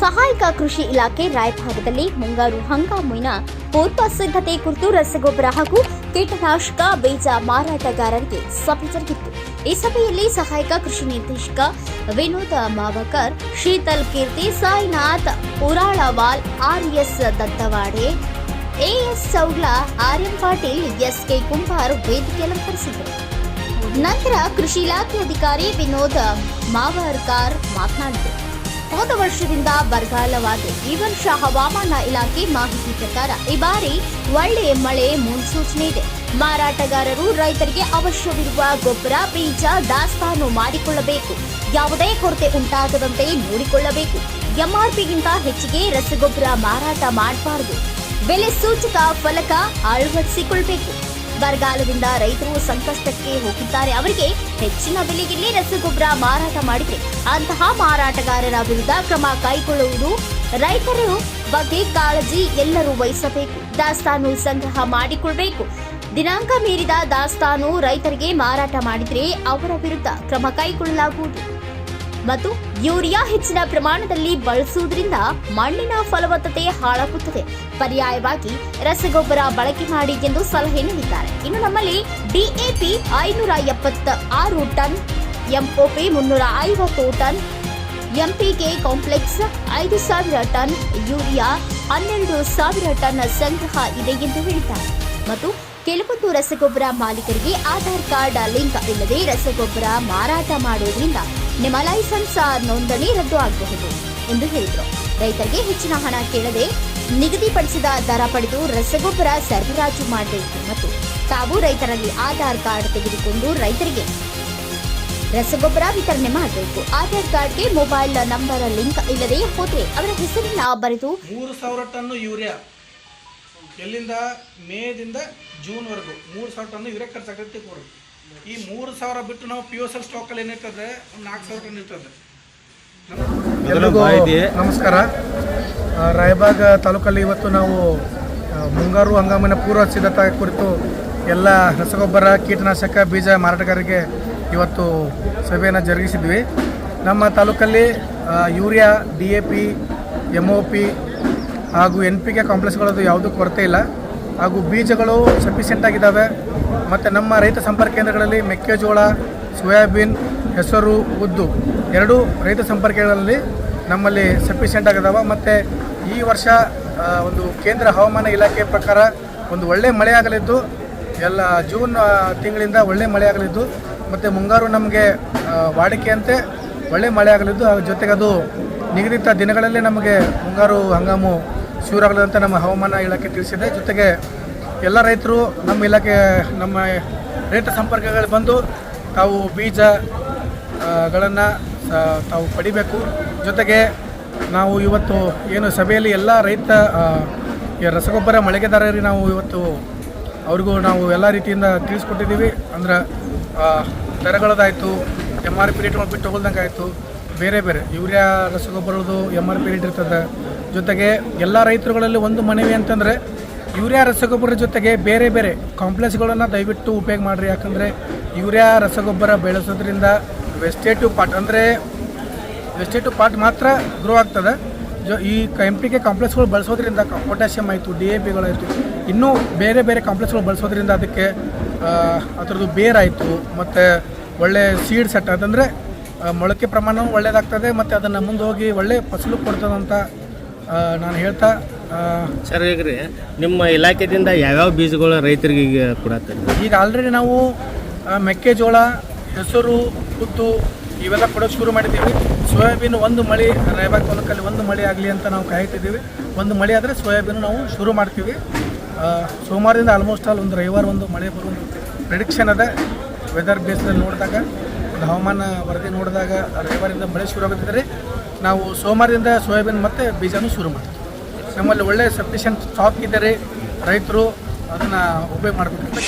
ಸಹಾಯಕ ಕೃಷಿ ಇಲಾಖೆ ರಾಯಭಾಗದಲ್ಲಿ ಮುಂಗಾರು ಹಂಗಾಮಿನ ಪೂರ್ವ ಸಿದ್ಧತೆ ಕುರಿತು ರಸಗೊಬ್ಬರ ಹಾಗೂ ಕೀಟನಾಶಕ ಬೀಜ ಮಾರಾಟಗಾರರಿಗೆ ಸಭೆ ಜರುಗಿತ್ತು ಈ ಸಭೆಯಲ್ಲಿ ಸಹಾಯಕ ಕೃಷಿ ನಿರ್ದೇಶಕ Vinod Mavakar, Sheetal Keerthi, Sainath, Uralwal RS Dattawade AS Chougla RM Patil, S K Kumbar ವೇದಿಕೆ ಅಲಂಕರಿಸಿದರು. ನಂತರ ಕೃಷಿ ಇಲಾಖೆ ಅಧಿಕಾರಿ ವಿನೋದ್ ಮಾವರ್ಕಾರ್ ಮಾತನಾಡಿದರು. ಹೋದ ವರ್ಷದಿಂದ ಬರಗಾಲವಾದ ಈ ವರ್ಷ ಹವಾಮಾನ ಇಲಾಖೆ ಮಾಹಿತಿ ಪ್ರಕಾರ ಈ ಬಾರಿ ಒಳ್ಳೆ ಮಳೆ ಮುನ್ಸೂಚನೆ ಇದೆ. ಮಾರಾಟಗಾರರು ರೈತರಿಗೆ ಅವಶ್ಯವಿರುವ ಗೊಬ್ಬರ, ಬೀಜ, ದಾಸ್ತಾನು ಮಾಡಿಕೊಳ್ಳಬೇಕು. ಯಾವುದೇ ಕೊರತೆ ಉಂಟಾಗದಂತೆ ನೋಡಿಕೊಳ್ಳಬೇಕು. ಎಂಆರ್ಪಿಗಿಂತ ಹೆಚ್ಚಿಗೆ ರಸಗೊಬ್ಬರ ಮಾರಾಟ ಮಾಡಬಾರದು. ಬೆಲೆ ಸೂಚಕ ಫಲಕ ಅಳವಡಿಸಿಕೊಳ್ಬೇಕು. ಬರಗಾಲದಿಂದ ರೈತರು ಸಂಕಷ್ಟಕ್ಕೆ ಹೋಗಿದ್ದಾರೆ. ಅವರಿಗೆ ಹೆಚ್ಚಿನ ಬೆಲೆಯಲ್ಲಿ ರಸಗೊಬ್ಬರ ಮಾರಾಟ ಮಾಡಿದೆ ಅಂತಹ ಮಾರಾಟಗಾರರ ವಿರುದ್ಧ ಕ್ರಮ ಕೈಗೊಳ್ಳುವುದು ರೈತರ ಬಗ್ಗೆ ಕಾಳಜಿ ಎಲ್ಲರೂ ವಹಿಸಬೇಕು. ದಾಸ್ತಾನು ಸಂಗ್ರಹ ಮಾಡಿಕೊಳ್ಬೇಕು. ದಿನಾಂಕ ಮೀರಿದ ದಾಸ್ತಾನು ರೈತರಿಗೆ ಮಾರಾಟ ಮಾಡಿದರೆ ಅವರ ವಿರುದ್ಧ ಕ್ರಮ ಕೈಗೊಳ್ಳಲಾಗುವುದು. ಮತ್ತು ಯೂರಿಯಾ ಹೆಚ್ಚಿನ ಪ್ರಮಾಣದಲ್ಲಿ ಬಳಸುವುದರಿಂದ ಮಣ್ಣಿನ ಫಲವತ್ತತೆ ಹಾಳಾಗುತ್ತದೆ. ಪರ್ಯಾಯವಾಗಿ ರಸಗೊಬ್ಬರ ಬಳಕೆ ಮಾಡಿ ಎಂದು ಸಲಹೆ ನೀಡಿದ್ದಾರೆ. ಇನ್ನು ನಮ್ಮಲ್ಲಿ ಡಿಎಪಿ ಐನೂರ ಎಪ್ಪತ್ತ ಆರು ಟನ್ ಎಂಒಪಿ ಮುನ್ನೂರ ಐವತ್ತು ಟನ್ ಎಂಪಿಕೆ ಕಾಂಪ್ಲೆಕ್ಸ್ ಐದು ಸಾವಿರ ಟನ್, ಯೂರಿಯಾ ಹನ್ನೆರಡು ಸಾವಿರ ಟನ್ ಸಂಗ್ರಹ ಇದೆ ಎಂದು ಹೇಳಿದ್ದಾರೆ. ಮತ್ತು ಕೆಲವೊಂದು ರಸಗೊಬ್ಬರ ಮಾಲೀಕರಿಗೆ ಆಧಾರ್ ಕಾರ್ಡ್ ಲಿಂಕ್ ಇಲ್ಲದೆ ರಸಗೊಬ್ಬರ ಮಾರಾಟ ಮಾಡುವುದರಿಂದ ನಿಮ್ಮ ಲೈಸೆನ್ಸ್ ನೋಂದಣಿ ರದ್ದು ಆಗಬಹುದು ಎಂದು ಹೇಳಿದರು. ರೈತರಿಗೆ ಹೆಚ್ಚಿನ ಹಣ ಕೇಳದೆ ನಿಗದಿಪಡಿಸಿದ ದರ ಪಡೆದು ರಸಗೊಬ್ಬರ ಸರಬರಾಜು ಮಾಡಬೇಕು ಮತ್ತು ತಾವು ರೈತರಲ್ಲಿ ಆಧಾರ್ ಕಾರ್ಡ್ ತೆಗೆದುಕೊಂಡು ರೈತರಿಗೆ ರಸಗೊಬ್ಬರ ವಿತರಣೆ ಮಾಡಬೇಕು. ಆಧಾರ್ ಕಾರ್ಡ್ಗೆ ಮೊಬೈಲ್ ನಂಬರ್, ಲಿಂಕ್ ಇಲ್ಲದೆ ಹೋದರೆ ಅವರ ಹೆಸರಿನ ಬರೆದು ಮೂರು ಸಾವಿರ ಟನ್ನು ಯೂರಿಯಾ. ಎಲ್ಲಿಂದ? ಮೇದಿಂದ ಜೂನ್ವರೆಗೂ ಮೂರು ಸಾವಿರ ಟನ್ನು ಯೂರಿಯಾ ಖರ್ಚಾಗತ್ತೆ ಈ ಮೂರು ಸಾವಿರ ಬಿಟ್ಟು ನಾವು ಪಿ ಎಸ್ ಎಲ್ ಸ್ಟಾಕಲ್ಲಿ ಏನಿರ್ತದೆ ಒಂದು ನಾಲ್ಕು ಸಾವಿರ ಟನ್ ಇರ್ತದೆ ಎಲ್ರಿಗೂ ನಮಸ್ಕಾರ. ರಾಯಬಾಗ ತಾಲೂಕಲ್ಲಿ ಇವತ್ತು ನಾವು ಮುಂಗಾರು ಹಂಗಾಮಿನ ಪೂರ್ವ ಸಿದ್ಧತೆ ಕುರಿತು ಎಲ್ಲ ರಸಗೊಬ್ಬರ ಕೀಟನಾಶಕ ಬೀಜ ಮಾರಾಟಗಾರರಿಗೆ ಇವತ್ತು ಸಭೆಯನ್ನು ಜರುಗಿಸಿದ್ವಿ. ನಮ್ಮ ತಾಲೂಕಲ್ಲಿ urea D A P M O P ಹಾಗೂ ಎನ್ ಪಿ ಕೆ ಕಾಂಪ್ಲೆಕ್ಸ್ಗಳದ್ದು ಯಾವುದೂ ಕೊರತೆ ಇಲ್ಲ. ಹಾಗೂ ಬೀಜಗಳು ಸಫಿಷಿಯೆಂಟ್ ಆಗಿದ್ದಾವೆ. ಮತ್ತು ನಮ್ಮ ರೈತ ಸಂಪರ್ಕ ಕೇಂದ್ರಗಳಲ್ಲಿ ಮೆಕ್ಕೆಜೋಳ, ಸೋಯಾಬೀನ್, ಹೆಸರು, ಉದ್ದು ಎರಡೂ ರೈತ ಸಂಪರ್ಕಗಳಲ್ಲಿ ನಮ್ಮಲ್ಲಿ ಸಫಿಷಿಯೆಂಟ್ ಆಗಿದಾವೆ. ಮತ್ತು ಈ ವರ್ಷ ಒಂದು ಕೇಂದ್ರ ಹವಾಮಾನ ಇಲಾಖೆ ಪ್ರಕಾರ ಒಂದು ಒಳ್ಳೆಯ ಮಳೆ ಆಗಲಿದ್ದು, ಎಲ್ಲ ಜೂನ್ ತಿಂಗಳಿಂದ ಒಳ್ಳೆ ಮಳೆ ಆಗಲಿದ್ದು, ಮತ್ತು ಮುಂಗಾರು ನಮಗೆ ವಾಡಿಕೆಯಂತೆ ಒಳ್ಳೆ ಮಳೆ ಆಗಲಿದ್ದು ಜೊತೆಗೆ ಅದು ನಿಗದಿತ ದಿನಗಳಲ್ಲೇ ನಮಗೆ ಮುಂಗಾರು ಹಂಗಾಮು ಶುರುವಾಗಲಿದೆ ಅಂತ ನಮ್ಮ ಹವಾಮಾನ ಇಲಾಖೆ ತಿಳಿಸಿದೆ. ಜೊತೆಗೆ ಎಲ್ಲ ರೈತರು ನಮ್ಮ ಇಲಾಖೆ, ನಮ್ಮ ರೈತ ಸಂಪರ್ಕಗಳು ಬಂದು ತಾವು ಬೀಜಗಳನ್ನು ತಾವು ಪಡಿಬೇಕು. ಜೊತೆಗೆ ನಾವು ಇವತ್ತು ಏನು ಸಭೆಯಲ್ಲಿ ಎಲ್ಲ ರೈತ ರಸಗೊಬ್ಬರ ಮಳಿಗೆದಾರರಿಗೆ ನಾವು ಇವತ್ತು ಅವ್ರಿಗೂ ನಾವು ಎಲ್ಲ ರೀತಿಯಿಂದ ತಿಳಿಸ್ಕೊಟ್ಟಿದ್ದೀವಿ. ಅಂದ್ರೆ ದರಗಳದಾಯಿತು ಎಂ ಆರ್ ಪಿ ರೇಟ್ ಬಿಟ್ಟು ತಗೊಳ್ದಂಗೆ ಆಯಿತು ಬೇರೆ ಬೇರೆ. ಯೂರಿಯಾ ರಸಗೊಬ್ಬರದ್ದು ಎಂ ಆರ್ ಪಿ ರೇಟ್ ಇರ್ತದೆ ಜೊತೆಗೆ ಎಲ್ಲ ರೈತರುಗಳಲ್ಲಿ ಒಂದು ಮನವಿ ಅಂತಂದರೆ ಯೂರಿಯಾ ರಸಗೊಬ್ಬರ ಜೊತೆಗೆ ಬೇರೆ ಬೇರೆ ಕಾಂಪ್ಲೆಕ್ಸ್ಗಳನ್ನು ದಯವಿಟ್ಟು ಉಪಯೋಗ ಮಾಡಿರಿ. ಯಾಕಂದರೆ ಯೂರಿಯಾ ರಸಗೊಬ್ಬರ ಬೆಳೆಸೋದ್ರಿಂದ ವೆಸ್ಟೇಟಿವ್ ಪಾರ್ಟ್ ಅಂದರೆ ವೆಸ್ಟೇಟಿವ್ ಪಾರ್ಟ್ ಮಾತ್ರ ಗ್ರೋ ಆಗ್ತದೆ. ಜೊ ಈ ಎಂ ಪಿ ಕೆ ಕಾಂಪ್ಲೆಕ್ಸ್ಗಳು ಬಳಸೋದ್ರಿಂದ ಪೊಟ್ಯಾಷಿಯಮ್ ಆಯಿತು ಡಿ ಎ ಪಿಗಳಾಯಿತು ಇನ್ನೂ ಬೇರೆ ಬೇರೆ ಕಾಂಪ್ಲೆಕ್ಸ್ಗಳು ಬಳಸೋದ್ರಿಂದ ಅದಕ್ಕೆ ಅದರದ್ದು ಬೇರಾಯಿತು ಮತ್ತು ಒಳ್ಳೆ ಸೀಡ್ ಸೆಟ್ ಅದಂದರೆ ಮೊಳಕೆ ಪ್ರಮಾಣವೂ ಒಳ್ಳೆಯದಾಗ್ತದೆ ಮತ್ತು ಅದನ್ನು ಮುಂದೆ ಹೋಗಿ ಒಳ್ಳೆ ಫಸಲು ಕೊಡ್ತದಂತ ಆ, ನಾನು ಹೇಳ್ತಾ ಸರ್ ಈಗ ರೀ ನಿಮ್ಮ ಇಲಾಖೆದಿಂದ ಯಾವ್ಯಾವ ಬೀಜಗಳು ರೈತರಿಗೆ ಈಗ ಕೊಡತ್ತಾರೆ? ಈಗ ಆಲ್ರೆಡಿ ನಾವು ಮೆಕ್ಕೆಜೋಳ ಹೆಸರು ಉದ್ದು ಇವೆಲ್ಲ ಕೊಡೋಕೆ ಶುರು ಮಾಡಿದ್ದೀವಿ. ಸೋಯಾಬೀನ್ ಒಂದು ಮಳೆ ರಾಯಬಾಗ್ ತಾಲೂಕಲ್ಲಿ ಒಂದು ಮಳೆ ಆಗಲಿ ಅಂತ ನಾವು ಕಾಯ್ತಿದ್ದೀವಿ. ಒಂದು ಮಳೆ ಆದರೆ ಸೋಯಾಬೀನ್ ನಾವು ಶುರು ಮಾಡ್ತೀವಿ. ಸೋಮವಾರದಿಂದ ಆಲ್ಮೋಸ್ಟ್ ಆಲ್ ಒಂದು ರವಿವಾರ ಒಂದು ಮಳೆ ಬರೋ ಪ್ರೆಡಿಕ್ಷನ್ ಅದ. ವೆದರ್ ಬೇಸ್ನಲ್ಲಿ ನೋಡಿದಾಗ ಹವಾಮಾನ ವರದಿ ನೋಡಿದಾಗ ರವಿವಾರದಿಂದ ಮಳೆ ಶುರು ಆಗುತ್ತಿದ್ದರೆ ನಾವು ಸೋಮವಾರದಿಂದ ಸೋಯಾಬೀನ್ ಮತ್ತು ಬೀಜನೂ ಶುರು ಮಾಡ್ತೀವಿ. ನಮ್ಮಲ್ಲಿ ಒಳ್ಳೆಯ ಸಫಿಷಿಯಂಟ್ ಸ್ಟಾಕ್ ಇದ್ದರೆ ರೈತರು ಅದನ್ನು ಉಪಯೋಗ ಮಾಡಬೇಕಂತ